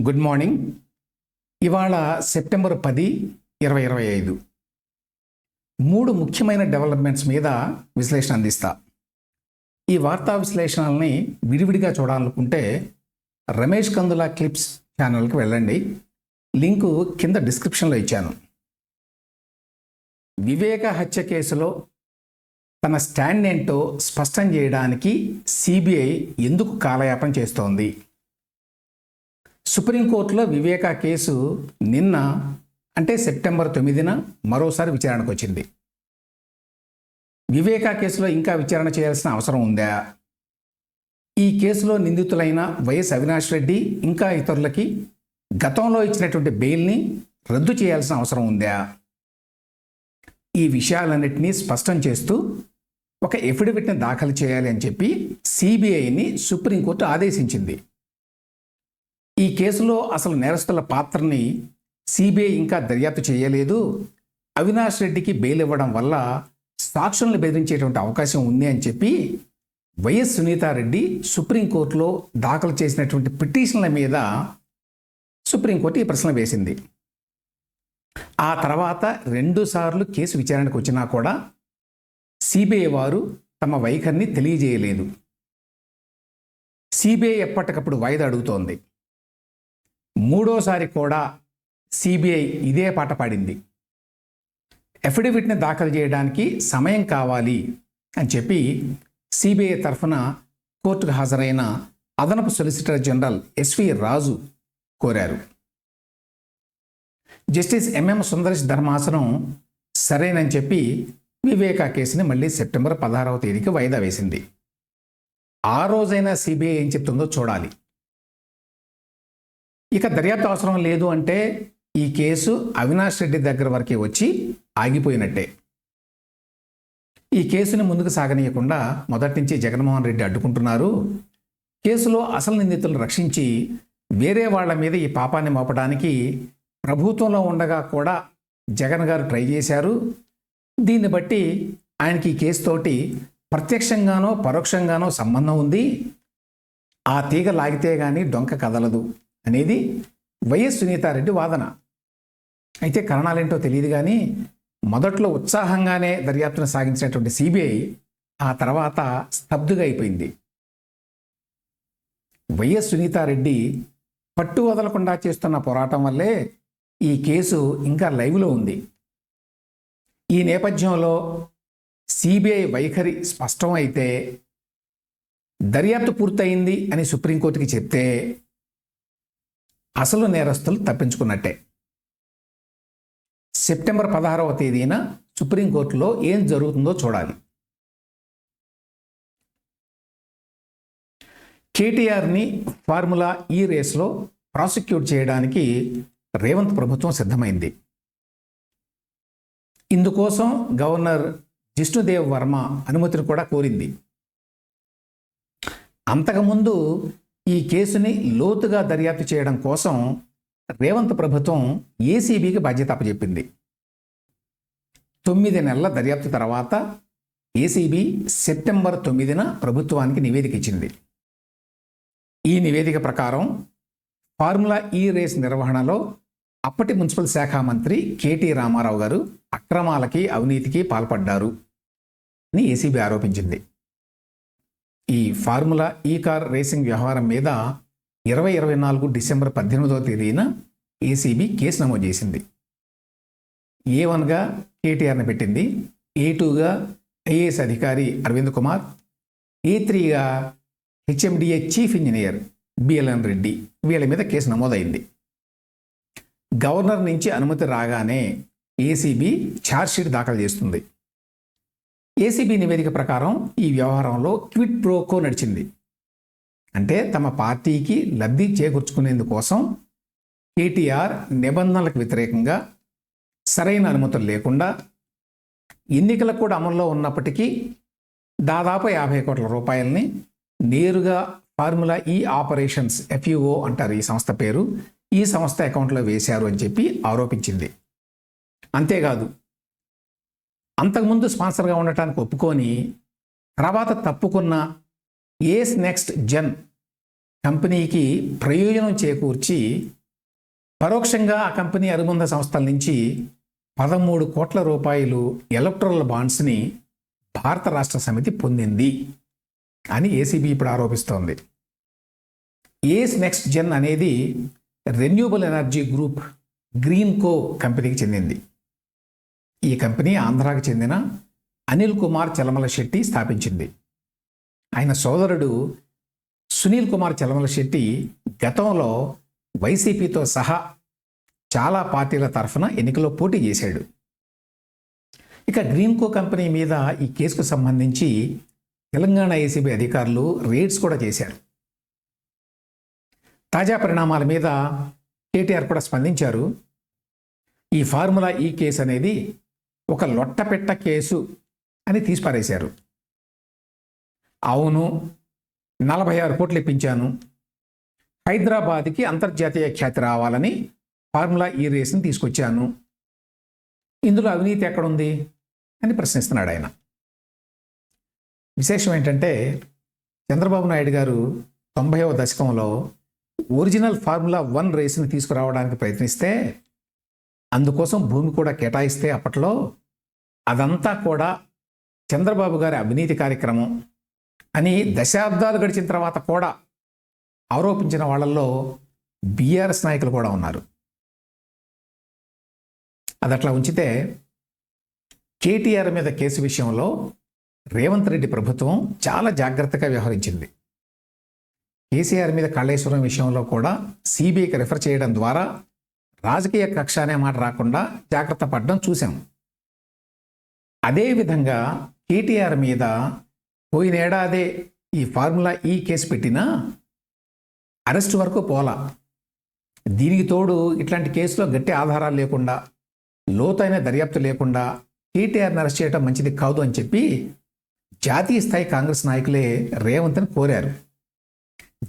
Good morning. ఇవాళ September పది ఇరవై ఇరవై ఐదు. మూడు ముఖ్యమైన డెవలప్మెంట్స్ మీద విశ్లేషణ అందిస్తా. ఈ వార్తా విశ్లేషణల్ని విడివిడిగా చూడాలనుకుంటే రమేష్ కందుల క్లిప్స్ ఛానల్కి వెళ్ళండి. లింకు కింద డిస్క్రిప్షన్లో ఇచ్చాను. వివేక హత్య కేసులో తన స్టాండ్ ఏంటో స్పష్టం చేయడానికి సిబిఐ ఎందుకు కాలయాపన చేస్తోంది? సుప్రీంకోర్టులో వివేక కేసు నిన్న అంటే సెప్టెంబర్ తొమ్మిదిన మరోసారి విచారణకు వచ్చింది వివేక కేసులో ఇంకా విచారణ చేయాల్సిన అవసరం ఉందా? ఈ కేసులో నిందితులైన వైఎస్ అవినాష్ రెడ్డి ఇంకా ఇతరులకి గతంలో ఇచ్చినటువంటి బెయిల్ని రద్దు చేయాల్సిన అవసరం ఉందా? ఈ విషయాలన్నింటినీ స్పష్టం చేస్తూ ఒక ఎఫిడవిట్ని దాఖలు చేయాలి అని చెప్పి సిబిఐని సుప్రీంకోర్టు ఆదేశించింది. ఈ కేసులో అసలు నేరస్తుల పాత్రని సిబిఐ ఇంకా దర్యాప్తు చేయలేదు. అవినాష్ రెడ్డికి బెయిల్ ఇవ్వడం వల్ల సాక్షులను బెదిరించేటువంటి అవకాశం ఉంది అని చెప్పి వైఎస్ సునీతారెడ్డి సుప్రీంకోర్టులో దాఖలు చేసినటువంటి పిటిషన్ల మీద సుప్రీంకోర్టు ఈ ప్రశ్న వేసింది. ఆ తర్వాత రెండుసార్లు కేసు విచారణకు వచ్చినా కూడా సిబిఐ వారు తమ వైఖరిని తెలియజేయలేదు. సిబిఐ ఎప్పటికప్పుడు వాయిదా అడుగుతోంది. మూడోసారి కూడా సిబిఐ ఇదే పాట పాడింది. అఫిడవిట్ని దాఖలు చేయడానికి సమయం కావాలి అని చెప్పి సిబిఐ తరఫున కోర్టుకు హాజరైన అదనపు సొలిసిటర్ జనరల్ ఎస్వి రాజు కోరారు. జస్టిస్ ఎంఎం సుందరేష్ ధర్మాసనం సరేనని చెప్పి వివేకా కేసుని మళ్ళీ సెప్టెంబర్ పదహారవ తేదీకి వాయిదా వేసింది. ఆ రోజైనా సిబిఐ ఏం చెప్తుందో చూడాలి. ఇక దర్యాప్తు అవసరం లేదు అంటే ఈ కేసు అవినాష్ రెడ్డి దగ్గర వరకే వచ్చి ఆగిపోయినట్టే. ఈ కేసుని ముందుకు సాగనీయకుండా మొదటి నుంచి జగన్మోహన్ రెడ్డి అడ్డుకుంటున్నారు. కేసులో అసలు నిందితులను రక్షించి వేరే వాళ్ళ మీద ఈ పాపాన్ని మోపడానికి ప్రభుత్వంలో ఉండగా కూడా జగన్ గారు ట్రై చేశారు. దీన్ని బట్టి ఆయనకి ఈ కేసుతోటి ప్రత్యక్షంగానో పరోక్షంగానో సంబంధం ఉంది. ఆ తీగ లాగితే గాని డొంక కదలదు. అనేది వైఎస్ సునీతారెడ్డి వాదన. అయితే కారణాలేంటో తెలియదు కానీ మొదట్లో ఉత్సాహంగానే దర్యాప్తును సాగించినటువంటి సిబిఐ ఆ తర్వాత స్తబ్దుగా అయిపోయింది. వైఎస్ సునీతారెడ్డి పట్టు వదలకుండా చేస్తున్న పోరాటం వల్లే ఈ కేసు ఇంకా లైవ్లో ఉంది. ఈ నేపథ్యంలో సిబిఐ వైఖరి స్పష్టం అయితే దర్యాప్తు పూర్తయింది అని సుప్రీంకోర్టుకి చెప్తే అసలు నేరస్తులు తప్పించుకున్నట్టే. సెప్టెంబర్ పదహారవ తేదీన సుప్రీంకోర్టులో ఏం జరుగుతుందో చూడాలి. కేటీఆర్ని ఫార్ములా ఈ రేస్లో ప్రాసిక్యూట్ చేయడానికి రేవంత్ ప్రభుత్వం సిద్ధమైంది. ఇందుకోసం గవర్నర్ జిష్ణుదేవ్ వర్మ అనుమతిని కూడా కోరింది. అంతకుముందు ఈ కేసుని లోతుగా దర్యాప్తు చేయడం కోసం రేవంత్ ప్రభుత్వం ఏసీబీకి బాధ్యత అప్పచెప్పింది తొమ్మిది నెలల దర్యాప్తు తర్వాత ఏసీబీ సెప్టెంబర్ తొమ్మిదిన ప్రభుత్వానికి నివేదిక ఇచ్చింది. ఈ నివేదిక ప్రకారం ఫార్ములా ఈ రేస్ నిర్వహణలో అప్పటి మున్సిపల్ శాఖ మంత్రి కేటీ రామారావు గారు అక్రమాలకి అవినీతికి పాల్పడ్డారు అని ఏసీబీ ఆరోపించింది. ఈ ఫార్ములా ఈ కార్ రేసింగ్ వ్యవహారం మీద ఇరవై ఇరవై నాలుగు డిసెంబర్ పద్దెనిమిదవ తేదీన ఏసీబీ కేసు నమోదు చేసింది. ఏ వన్గా కేటీఆర్ని పెట్టింది. ఏ టూగా ఐఏఎస్ అధికారి Aravind Kumar. A త్రీగా HMDA chief engineer BLN Reddy వీళ్ళ మీద కేసు నమోదైంది. గవర్నర్ నుంచి అనుమతి రాగానే ఏసీబీ ఛార్జ్షీట్ దాఖలు చేస్తుంది. ఏసీబీ నివేదిక ప్రకారం ఈ వ్యవహారంలో క్విట్ ప్రోకో నడిచింది. అంటే తమ పార్టీకి లబ్ధి చేకూర్చుకునేందుకోసం కేటీఆర్ నిబంధనలకు వ్యతిరేకంగా సరైన అనుమతులు లేకుండా ఎన్నికలకు కూడా అమల్లో ఉన్నప్పటికీ దాదాపు యాభై కోట్ల రూపాయలని నేరుగా ఫార్ములా ఈ ఆపరేషన్స్ ఎఫ్యుఓ అంటారు ఈ సంస్థ పేరు ఈ సంస్థ అకౌంట్లో వేశారు అని చెప్పి ఆరోపించింది. అంతేకాదు అంతకుముందు స్పాన్సర్గా ఉండటానికి ఒప్పుకొని తర్వాత తప్పుకున్న ఏస్ నెక్స్ట్ జెన్ కంపెనీకి ప్రయోజనం చేకూర్చి పరోక్షంగా ఆ కంపెనీ అనుబంధ సంస్థల నుంచి పదమూడు కోట్ల రూపాయలు ఎలక్ట్రల్ బాండ్స్ని భారత రాష్ట్ర సమితి పొందింది అని ఏసీబీ ఇప్పుడు ఆరోపిస్తోంది. ఏస్ నెక్స్ట్ జెన్ అనేది రెన్యూబుల్ ఎనర్జీ గ్రూప్ గ్రీన్ కో కంపెనీకి చెందింది. ఈ కంపెనీ ఆంధ్రాకు చెందిన అనిల్ కుమార్ చలమల శెట్టి స్థాపించింది. ఆయన సోదరుడు సునీల్ కుమార్ చలమల శెట్టి గతంలో వైసీపీతో సహా చాలా పార్టీల తరఫున ఎన్నికలో పోటీ చేశాడు. ఇక గ్రీన్కో కంపెనీ మీద ఈ కేసుకు సంబంధించి తెలంగాణ ఏసీబీ అధికారులు రేడ్స్ కూడా చేశారు. తాజా పరిణామాల మీద కేటీఆర్ కూడా స్పందించారు. ఈ ఫార్ములా ఈ కేసు అనేది ఒక లొట్టపెట్ట కేసు అని తీసిపారేశారు. అవును నలభై ఆరు కోట్లు ఇప్పించాను. హైదరాబాద్కి అంతర్జాతీయ ఖ్యాతి రావాలని ఫార్ములా ఈ రేస్ని తీసుకొచ్చాను. ఇందులో అవినీతి ఎక్కడుంది అని ప్రశ్నిస్తున్నాడు ఆయన. విశేషం ఏంటంటే చంద్రబాబు నాయుడు గారు తొంభైవ దశకంలో ఒరిజినల్ ఫార్ములా వన్ రేసుని తీసుకురావడానికి ప్రయత్నిస్తే అందుకోసం భూమి కూడా కేటాయిస్తే అప్పట్లో అదంతా కూడా చంద్రబాబు గారి అవినీతి కార్యక్రమం అని దశాబ్దాలు గడిచిన తర్వాత కూడా ఆరోపించిన వాళ్ళల్లో బీఆర్ఎస్ నాయకులు కూడా ఉన్నారు. అది అట్లా ఉంచితే కేటీఆర్ మీద కేసు విషయంలో రేవంత్ రెడ్డి ప్రభుత్వం చాలా జాగ్రత్తగా వ్యవహరించింది. కేసీఆర్ మీద కళ్ళేశ్వరం విషయంలో కూడా సిబిఐకి రిఫర్ చేయడం ద్వారా రాజకీయ కక్ష అనే మాట రాకుండా జాగ్రత్త పడడం చూసాం అదేవిధంగా కేటీఆర్ మీద పోయినేడాదే ఈ ఫార్ములా ఈ కేసు పెట్టినా అరెస్ట్ వరకు పోలా. దీనికి తోడు ఇట్లాంటి కేసులో గట్టి ఆధారాలు లేకుండా లోతైన దర్యాప్తు లేకుండా కేటీఆర్ని అరెస్ట్ చేయడం మంచిది కాదు అని చెప్పి జాతీయ స్థాయి కాంగ్రెస్ నాయకులే రేవంత్ని కోరారు.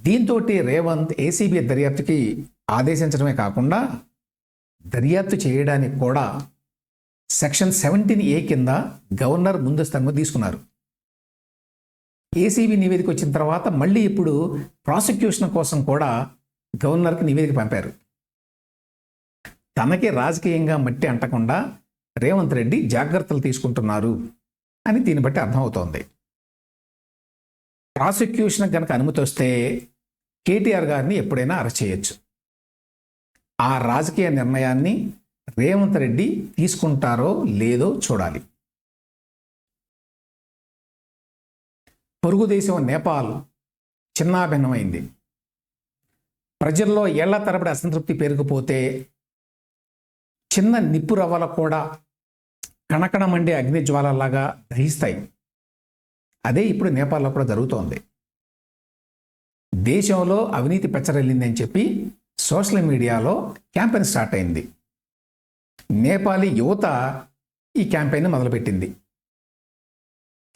దీంతో రేవంత్ ఏసీబీ దర్యాప్తుకి ఆదేశించడమే కాకుండా దర్యాప్తు చేయడానికి కూడా సెక్షన్ సెవెంటీన్ ఏ కింద గవర్నర్ ముందస్తు అనుమతి తీసుకున్నారు. ఏసీబీ నివేదిక వచ్చిన తర్వాత మళ్ళీ ఇప్పుడు ప్రాసిక్యూషన్ కోసం కూడా గవర్నర్కి నివేదిక పంపారు. తనకి రాజకీయంగా మట్టి అంటకుండా రేవంత్ రెడ్డి జాగ్రత్తలు తీసుకుంటున్నారు అని దీన్ని బట్టి అర్థమవుతోంది. ప్రాసిక్యూషన్ కనుక అనుమతి వస్తే కేటీఆర్ గారిని ఎప్పుడైనా అరెస్ట్ చేయొచ్చు. ఆ రాజకీయ నిర్ణయాన్ని రేవంత్ రెడ్డి తీసుకుంటారో లేదో చూడాలి. పొరుగు దేశం నేపాల్ చిన్నాభిన్నమైంది. ప్రజల్లో ఏళ్ళ తరబడి అసంతృప్తి పెరిగిపోతే చిన్న నిప్పు రవ్వలు కూడా కణకణ మండే అగ్ని జ్వాలలాగా దహిస్తాయి. అదే ఇప్పుడు నేపాల్లో కూడా జరుగుతోంది. దేశంలో అవినీతి పెచ్చరెళ్ళిందని చెప్పి సోషల్ మీడియాలో క్యాంపెయిన్ స్టార్ట్ అయింది. నేపాలీ యువత ఈ క్యాంపెయిన్ మొదలుపెట్టింది.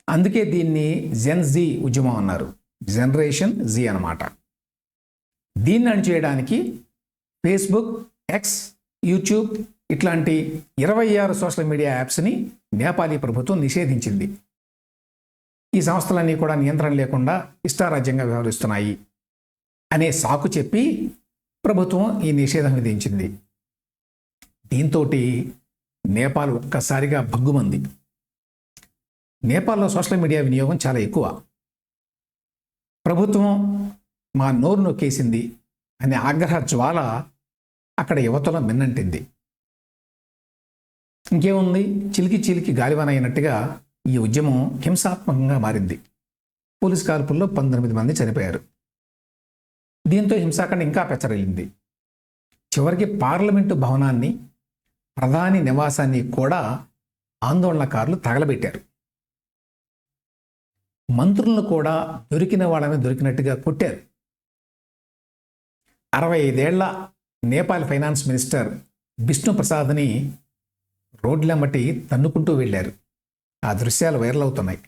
అందుకే దీన్ని జెన్ జీ ఉద్యమం అన్నారు. జనరేషన్ జీ అన్నమాట. దీన్ని అణిచేయడానికి ఫేస్బుక్ ఎక్స్ యూట్యూబ్ ఇట్లాంటి ఇరవై ఆరు సోషల్ మీడియా యాప్స్ని నేపాలీ ప్రభుత్వం నిషేధించింది. ఈ సంస్థలన్నీ కూడా నియంత్రణ లేకుండా ఇష్టారాజ్యంగా వ్యవహరిస్తున్నాయి అనే సాకు చెప్పి ప్రభుత్వం ఈ నిషేధం విధించింది. దీంతో నేపాల్ ఒక్కసారిగా భగ్గుమంది. నేపాల్లో సోషల్ మీడియా వినియోగం చాలా ఎక్కువ. ప్రభుత్వం మా నోరు నొక్కేసింది అనే ఆగ్రహ జ్వాల అక్కడ యువతలో మిన్నంటింది. ఇంకేముంది? చిలికి చిలికి గాలివాన అయినట్టుగా ఈ ఉద్యమం హింసాత్మకంగా మారింది. పోలీస్ కాల్పుల్లో పంతొమ్మిది మంది చనిపోయారు. దీంతో హింసాకాండ ఇంకా పెచ్చరిల్లింది. చివరికి పార్లమెంటు భవనాన్ని ప్రధాని నివాసాన్ని కూడా ఆందోళనకారులు తగలబెట్టారు. మంత్రులను కూడా దొరికిన వాళ్ళని దొరికినట్టుగా కొట్టారు. అరవై ఐదేళ్ళ నేపాల్ ఫైనాన్స్ మినిస్టర్ విష్ణుప్రసాద్ని రోడ్లెమ్మటి తన్నుకుంటూ వెళ్ళారు. ఆ దృశ్యాలు వైరల్ అవుతున్నాయి.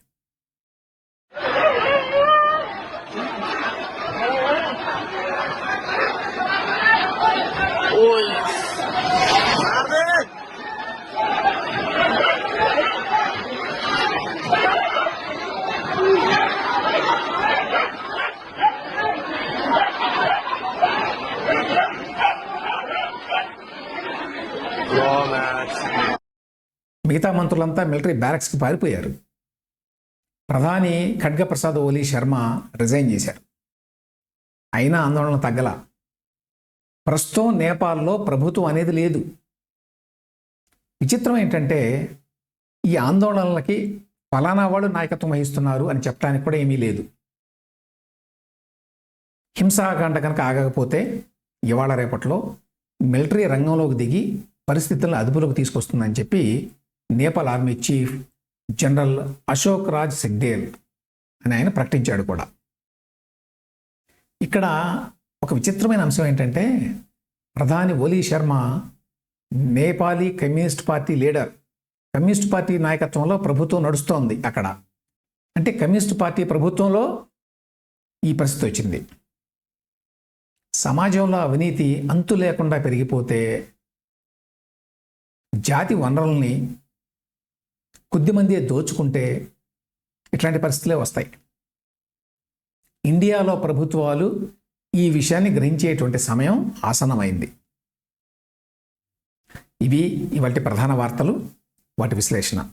ఓయ్! మిగతా మంత్రులంతా మిలిటరీ బ్యారక్స్కి పారిపోయారు. ప్రధాని ఖడ్గప్రసాద్ ఓలీ శర్మ రిజైన్ చేశారు. అయినా ఆందోళన తగ్గల. ప్రస్తుతం నేపాల్లో ప్రభుత్వం అనేది లేదు. విచిత్రం ఏంటంటే ఈ ఆందోళనలకి ఫలానా వాళ్ళు నాయకత్వం వహిస్తున్నారు అని చెప్పడానికి కూడా ఏమీ లేదు. హింసాకాండ కనుక ఆగకపోతే ఇవాళ రేపట్లో మిలిటరీ రంగంలోకి దిగి పరిస్థితులను అదుపులోకి తీసుకొస్తుందని చెప్పి Nepal army chief general Ashok Raj Sigdel అని ఆయన ప్రకటించాడు కూడా. ఇక్కడ ఒక విచిత్రమైన అంశం ఏంటంటే ప్రధాని Oli Sharma Nepali communist party leader communist party నాయకత్వంలో ప్రభుత్వం నడుస్తోంది అక్కడ. అంటే కమ్యూనిస్ట్ పార్టీ ప్రభుత్వంలో ఈ పరిస్థితి వచ్చింది. సమాజంలో అవినీతి అంతు లేకుండా పెరిగిపోతే జాతి వనరుల్ని కొద్దిమందే దోచుకుంటే ఇట్లాంటి పరిస్థితులే వస్తాయి. ఇండియాలో ప్రభుత్వాలు ఈ విషయాన్ని గ్రహించేటువంటి సమయం ఆసనమైంది ఇవి ఇవాటి ప్రధాన వార్తలు వాటి విశ్లేషణ.